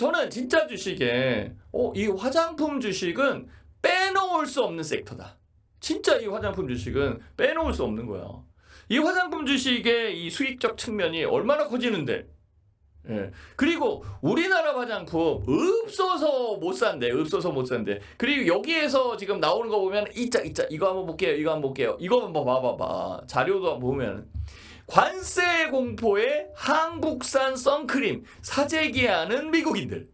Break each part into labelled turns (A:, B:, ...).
A: 저는 진짜 주식에 어, 이 화장품 주식은 빼놓을 수 없는 섹터다. 진짜 이 화장품 주식은 빼놓을 수 없는 거야. 이 화장품 주식의 이 수익적 측면이 얼마나 커지는데. 예. 그리고 우리나라 화장품 없어서 못 산대. 없어서 못 산대. 그리고 여기에서 지금 나오는 거 보면 이자 이자 이거 한번 볼게요. 이거 한번 볼게요. 이거 한번 봐봐 봐. 자료도 한번 보면 관세 공포에 한국산 선크림 사재기하는 미국인들.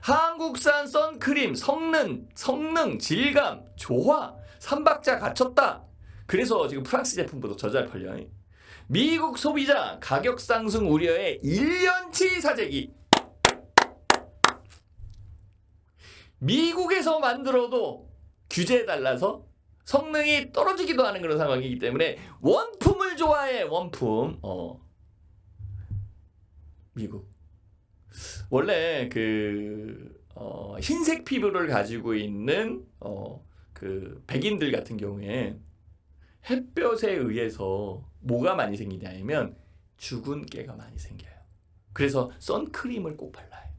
A: 한국산 선크림 성능, 성능, 질감, 조화, 삼박자 갖췄다. 그래서 지금 프랑스 제품보다 더 잘 팔려. 미국 소비자 가격 상승 우려에 1년치 사재기. 미국에서 만들어도 규제에 달라서 성능이 떨어지기도 하는 그런 상황이기 때문에 원품을 좋아해 원품. 어. 미국. 원래 그 어, 흰색 피부를 가지고 있는 어, 그 백인들 같은 경우에 햇볕에 의해서 뭐가 많이 생기냐면 죽은 깨가 많이 생겨요. 그래서 선크림을 꼭 발라야 돼요.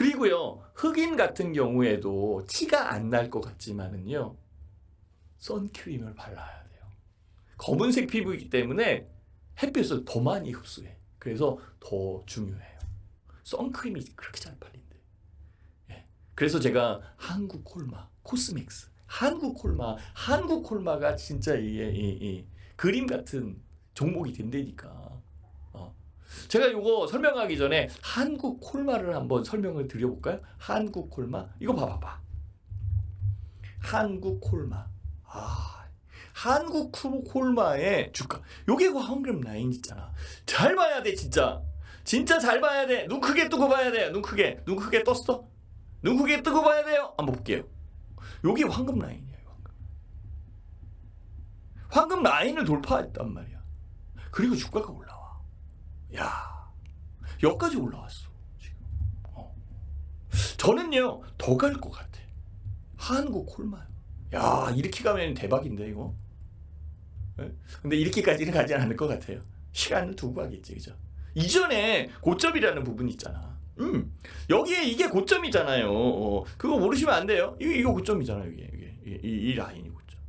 A: 예. 그리고요 흑인 같은 경우에도 티가 안 날 것 같지만은요 선크림을 발라야 돼요. 검은색 피부이기 때문에 햇빛을 더 많이 흡수해. 그래서 더 중요해요. 선크림이 그렇게 잘 팔린대. 예. 그래서 제가 한국 콜마, 코스맥스, 한국 콜마, 한국 콜마가 진짜 이게 이, 이 그림 같은 종목이 된다니까. 어. 제가 이거 설명하기 전에 한국 콜마를 한번 설명을 드려볼까요? 한국 콜마 이거 봐봐봐. 한국 콜마. 아, 한국 쿨- 콜마의 주가. 요게 그 황금 라인 있잖아. 잘 봐야 돼 진짜. 진짜 잘 봐야 돼. 눈 크게 뜨고 봐야 돼. 눈 크게. 눈 크게 떴어? 눈 크게 뜨고 봐야 돼요. 한번 볼게요. 요게 황금 라인이에요. 황금. 황금 라인을 돌파했단 말이야. 그리고 주가가 올라와. 야, 여기까지 올라왔어. 지금. 어. 저는요 더 갈 것 같아. 한국 콜만. 야 이렇게 가면 대박인데 이거. 예? 근데 이렇게까지는 가지 않을 것 같아요. 시간을 두고 가겠지, 그죠? 이전에 고점이라는 부분이 있잖아. 음, 여기에 이게 고점이잖아요. 어, 그거 모르시면 안 돼요. 이거 이거 고점이잖아요, 이게 이게 이, 이, 이 라인이 고점.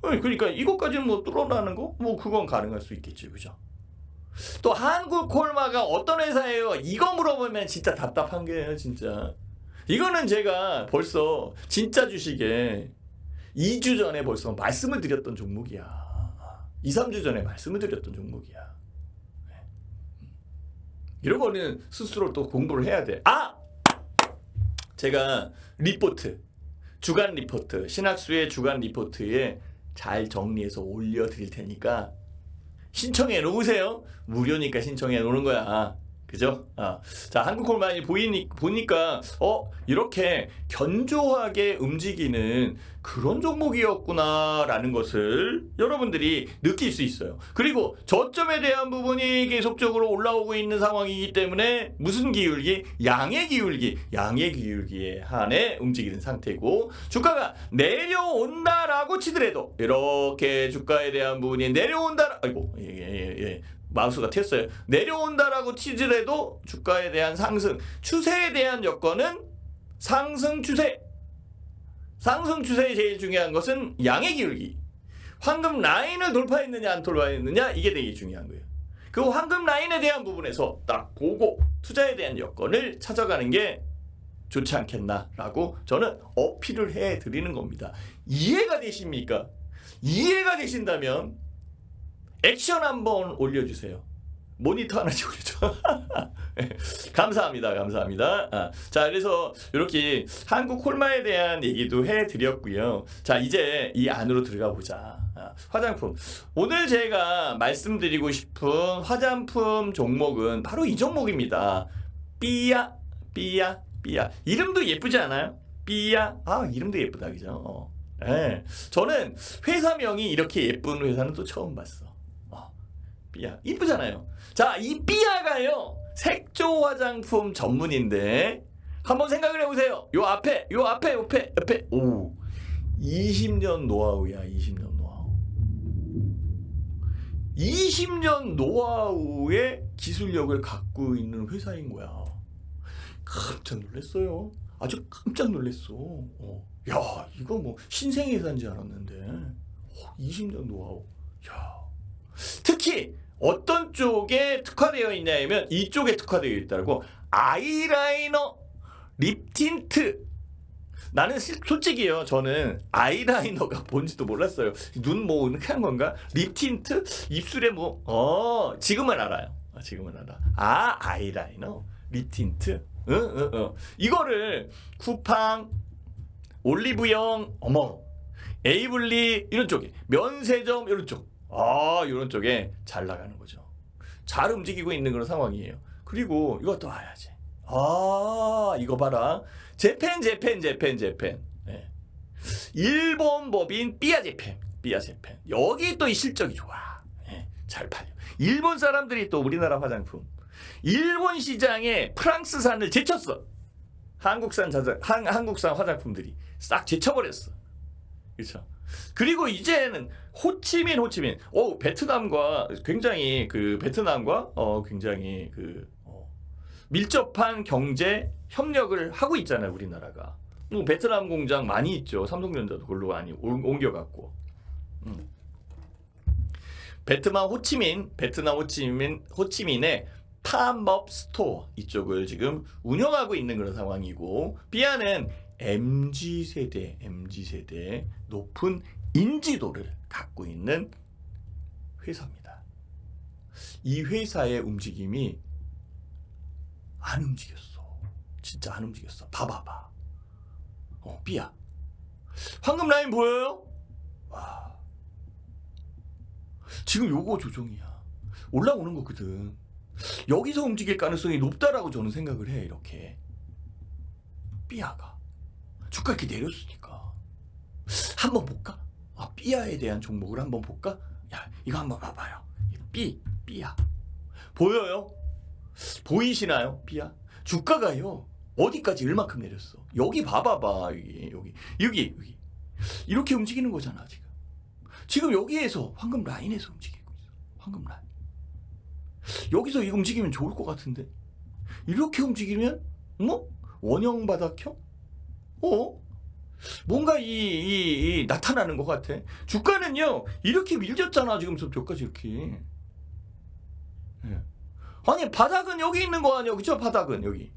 A: 어, 그러니까 이것까지는 뭐 뚫어나는 거, 뭐 그건 가능할 수 있겠지, 그죠? 또 한국 콜마가 어떤 회사예요? 이거 물어보면 진짜 답답한 게요, 진짜. 이거는 제가 벌써 진짜 주식에 2주 전에 벌써 말씀을 드렸던 종목이야. 2, 3주 전에 말씀을 드렸던 종목이야. 네. 이런 거는 스스로 또 공부를 해야 돼. 아! 제가 리포트, 주간 리포트, 신학수의 주간 리포트에 잘 정리해서 올려드릴 테니까 신청해 놓으세요. 무료니까 신청해 놓는 거야. 그죠? 아. 자, 한국콜만이 보이니, 보니까, 어, 이렇게 견조하게 움직이는 그런 종목이었구나라는 것을 여러분들이 느낄 수 있어요. 그리고 저점에 대한 부분이 계속적으로 올라오고 있는 상황이기 때문에 무슨 기울기? 양의 기울기. 양의 기울기에 한해 움직이는 상태고, 주가가 내려온다라고 치더라도, 이렇게 주가에 대한 부분이 내려온다, 아이고, 예, 예, 예. 마우스가 튀었어요. 내려온다라고 치더라도 주가에 대한 상승, 추세에 대한 여건은 상승 추세. 상승 추세에 제일 중요한 것은 양의 기울기. 황금 라인을 돌파했느냐 안 돌파했느냐 이게 되게 중요한 거예요. 그 황금 라인에 대한 부분에서 딱 보고 투자에 대한 여건을 찾아가는 게 좋지 않겠나라고 저는 어필을 해 드리는 겁니다. 이해가 되십니까? 이해가 되신다면 액션 한번 올려주세요. 모니터 하나씩 올려줘. 감사합니다. 감사합니다. 아, 자, 그래서 이렇게 한국 콜마에 대한 얘기도 해드렸고요. 자, 이제 이 안으로 들어가 보자. 아, 화장품. 오늘 제가 말씀드리고 싶은 화장품 종목은 바로 이 종목입니다. 삐야, 삐야, 삐야. 이름도 예쁘지 않아요? 삐야. 아, 이름도 예쁘다, 그죠? 어. 예. 저는 회사명이 이렇게 예쁜 회사는 또 처음 봤어. 어. 삐아 이쁘잖아요. 자, 이 삐아가요 색조 화장품 전문인데 한번 생각을 해보세요. 요 앞에, 요 앞에, 옆에, 옆에, 오, 20년 노하우야, 20년 노하우. 20년 노하우의 기술력을 갖고 있는 회사인 거야. 깜짝 놀랐어요. 아주 깜짝 놀랐어. 어. 야, 이거 뭐 신생 회사인 줄 알았는데. 어, 20년 노하우. 야. 특히 어떤 쪽에 특화되어 있냐면 이쪽에 특화되어 있다고 아이라이너 립 틴트. 나는 실- 솔직히요 저는 아이라이너가 뭔지도 몰랐어요. 눈 뭐 이렇게 한 건가? 립 틴트? 입술에 뭐 어 지금은 알아요. 아, 지금은 알아. 아 아이라이너? 립 틴트? 응 응 응. 이거를 쿠팡 올리브영 어머 에이블리 이런 쪽에 면세점 이런 쪽 아, 이런 쪽에 잘 나가는 거죠. 잘 움직이고 있는 그런 상황이에요. 그리고 이것도 와야지. 아, 이거 봐라. 재팬, 재팬, 재팬, 재팬. 예. 일본 법인 삐아 재팬, 삐아 재팬. 여기 또 이 실적이 좋아. 예, 잘 팔려. 일본 사람들이 또 우리나라 화장품. 일본 시장에 프랑스산을 제쳤어. 한국산 자자, 한, 한국산 화장품들이 싹 제쳐버렸어. 그렇죠. 그리고 이제는 호치민 호치민. 어 베트남과 굉장히 그 베트남과 어 굉장히 그 어, 밀접한 경제 협력을 하고 있잖아요 우리나라가. 뭐 베트남 공장 많이 있죠. 삼성전자도 그걸로 많이 옮- 옮겨갔고. 음. 베트남 호치민 베트남 호치민 호치민의 팝업 스토어 이쪽을 지금 운영하고 있는 그런 상황이고 비아는 MZ 세대 MZ 세대 높은 인지도를 갖고 있는 회사입니다. 이 회사의 움직임이 안 움직였어. 진짜 안 움직였어. 봐봐봐. 어, 삐야. 황금 라인 보여요? 와. 지금 요거 조정이야. 올라오는 거거든. 여기서 움직일 가능성이 높다라고 저는 생각을 해, 이렇게. 삐아가. 주가 이렇게 내렸으니까. 한번 볼까? 아, 삐아에 대한 종목을 한번 볼까? 야, 이거 한번 봐봐요. 삐, 삐아. 보여요? 보이시나요? 삐아? 주가가요. 어디까지 얼마큼 내렸어? 여기 봐봐봐. 여기, 여기, 여기, 여기. 이렇게 움직이는 거잖아, 지금. 지금 여기에서 황금 라인에서 움직이고 있어. 황금 라인. 여기서 이거 움직이면 좋을 것 같은데. 이렇게 움직이면, 뭐? 원형 바닥형? 어? 뭔가 이, 이, 이 나타나는 것 같아. 주가는요 이렇게 밀렸잖아 지금 저까지 이렇게. 예. 아니 바닥은 여기 있는 거 아니야, 그죠? 바닥은 여기.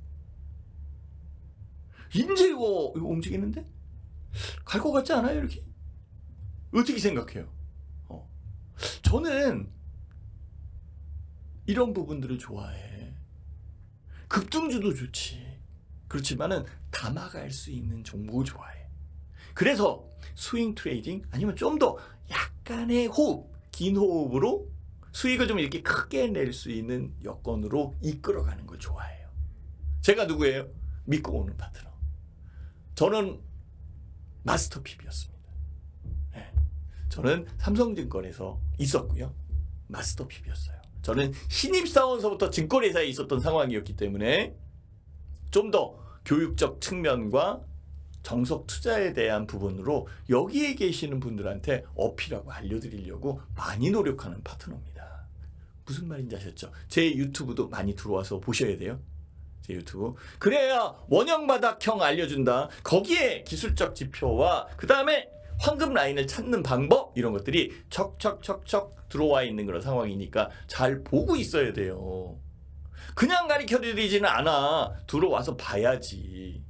A: 이제 이거, 이거 움직이는데 갈 것 같지 않아요 이렇게? 어떻게 생각해요? 어. 저는 이런 부분들을 좋아해. 급등주도 좋지. 그렇지만은 감아갈 수 있는 종목을 좋아해. 그래서 스윙 트레이딩 아니면 좀 더 약간의 호흡, 긴 호흡으로 수익을 좀 이렇게 크게 낼 수 있는 여건으로 이끌어가는 걸 좋아해요. 제가 누구예요? 믿고 오는 파트너. 저는 마스터 핍이었습니다. 네. 저는 삼성증권에서 있었고요. 마스터 핍이었어요. 저는 신입사원서부터 증권회사에 있었던 상황이었기 때문에 좀 더 교육적 측면과 정석 투자에 대한 부분으로 여기에 계시는 분들한테 어필하고 알려드리려고 많이 노력하는 파트너입니다. 무슨 말인지 아셨죠? 제 유튜브도 많이 들어와서 보셔야 돼요. 제 유튜브. 그래야 원형 바닥형 알려준다. 거기에 기술적 지표와 그 다음에 황금 라인을 찾는 방법 이런 것들이 척척척척 들어와 있는 그런 상황이니까 잘 보고 있어야 돼요. 그냥 가르쳐 드리지는 않아. 들어와서 봐야지.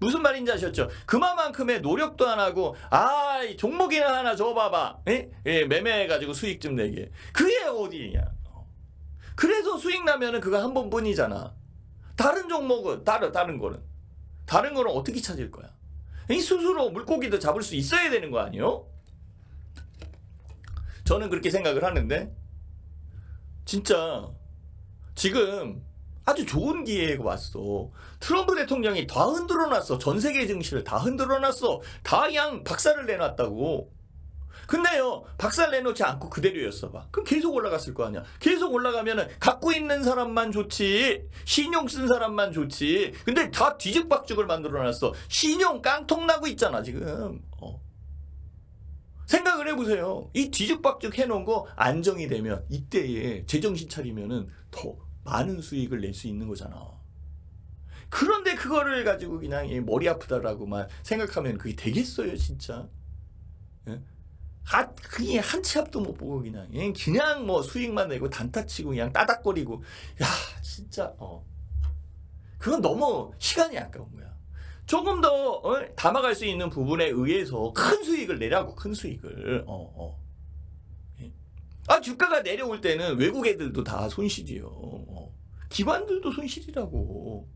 A: 무슨 말인지 아셨죠? 그만큼의 노력도 안 하고 아이 종목이나 하나 줘봐봐. 예? 예, 매매해가지고 수익 좀 내게. 그게 어디냐? 어. 그래서 수익 나면은 그거 한 번 뿐이잖아. 다른 종목은 다른 다른 거는 다른 거는 어떻게 찾을 거야? 이 스스로 물고기도 잡을 수 있어야 되는 거 아니요? 저는 그렇게 생각을 하는데 진짜 지금 아주 좋은 기회가 왔어. 트럼프 대통령이 다 흔들어 놨어. 전 세계 증시를 다 흔들어 놨어. 다 그냥 박살을 내놨다고. 근데요, 박살 내놓지 않고 그대로였어 봐. 그럼 계속 올라갔을 거 아니야. 계속 올라가면은 갖고 있는 사람만 좋지. 신용 쓴 사람만 좋지. 근데 다 뒤죽박죽을 만들어 놨어. 신용 깡통 나고 있잖아, 지금. 어. 생각을 해보세요. 이 뒤죽박죽 해놓은 거 안정이 되면 이때에 제정신 차리면은 더 많은 수익을 낼 수 있는 거잖아. 그런데 그거를 가지고 그냥 이 머리 아프다라고만 생각하면 그게 되겠어요, 진짜? 예? 아, 그게 한치 앞도 못 보고 그냥 예? 그냥 뭐 수익만 내고 단타치고 그냥 따닥거리고 야 진짜 어 그건 너무 시간이 아까운 거야. 조금 더 어? 담아갈 수 있는 부분에 의해서 큰 수익을 내라고 큰 수익을 어 어. 예? 아 주가가 내려올 때는 외국 애들도 다 손실이요. 어. 기관들도 손실이라고.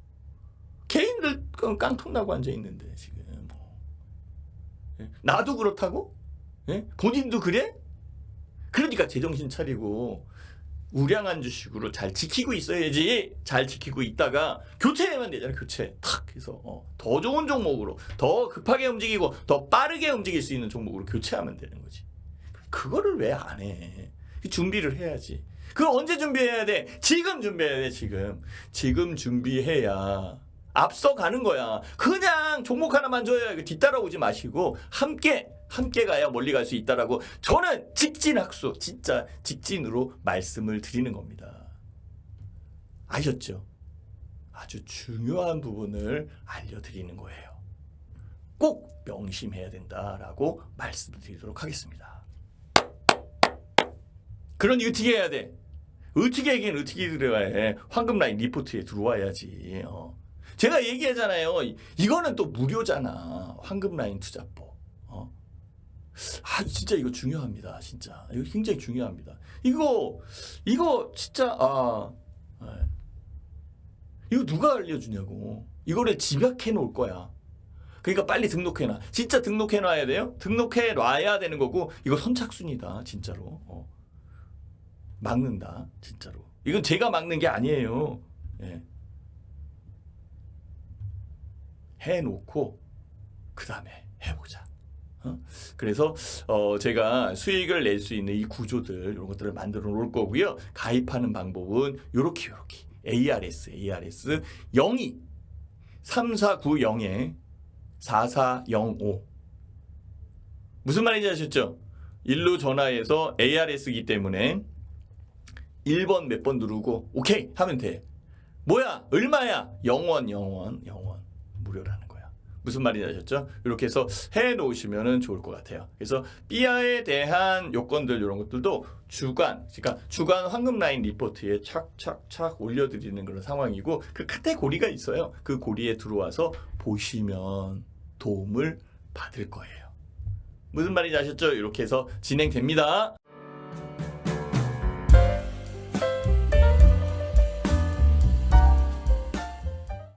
A: 개인들 깡통 나고 앉아 있는데 지금. 어. 예? 나도 그렇다고? 예? 본인도 그래? 그러니까 제정신 차리고 우량한 주식으로 잘 지키고 있어야지 잘 지키고 있다가 교체하면 되잖아 교체 탁 해서 어, 더 좋은 종목으로 더 급하게 움직이고 더 빠르게 움직일 수 있는 종목으로 교체하면 되는 거지 그거를 왜 안 해? 준비를 해야지 그걸 언제 준비해야 돼? 지금 준비해야 돼 지금 지금 준비해야 앞서 가는 거야 그냥 종목 하나만 줘야 뒤따라오지 마시고 함께 함께 가야 멀리 갈 수 있다라고 저는 직진학수 진짜 직진으로 말씀을 드리는 겁니다. 아셨죠? 아주 중요한 부분을 알려드리는 거예요. 꼭 명심해야 된다라고 말씀드리도록 하겠습니다. 그러니 어떻게 해야 돼? 어떻게 하긴 어떻게 들어야 해? 황금 라인 리포트에 들어와야지. 어. 제가 얘기하잖아요. 이- 이거는 또 무료잖아. 황금 라인 투자법. 어. 아 진짜 이거 중요합니다 진짜 이거 굉장히 중요합니다 이거 이거 진짜 아 예. 이거 누가 알려주냐고 이거를 집약해 놓을 거야 그러니까 빨리 등록해 놔 진짜 등록해 놔야 돼요 등록해 놔야 되는 거고 이거 선착순이다 진짜로 어. 막는다 진짜로 이건 제가 막는 게 아니에요 예. 해놓고 그 다음에 해보자 어? 그래서 어 제가 수익을 낼 수 있는 이 구조들 이런 것들을 만들어 놓을 거고요. 가입하는 방법은 요렇게 요렇게 ARS ARS 02 3490에 4405 무슨 말인지 아셨죠? 일로 전화해서 ARS이기 때문에 1번 몇 번 누르고 오케이 하면 돼. 뭐야? 얼마야? 영원 영원 영원 무료라는 거야. 무슨 말인지 아셨죠? 이렇게 해서 해 놓으시면 좋을 것 같아요. 그래서 삐아에 대한 요건들 이런 것들도 주간, 그러니까 주간 황금 라인 리포트에 착착착 올려드리는 그런 상황이고 그 카테고리가 있어요. 그 고리에 들어와서 보시면 도움을 받을 거예요. 무슨 말인지 아셨죠? 이렇게 해서 진행됩니다.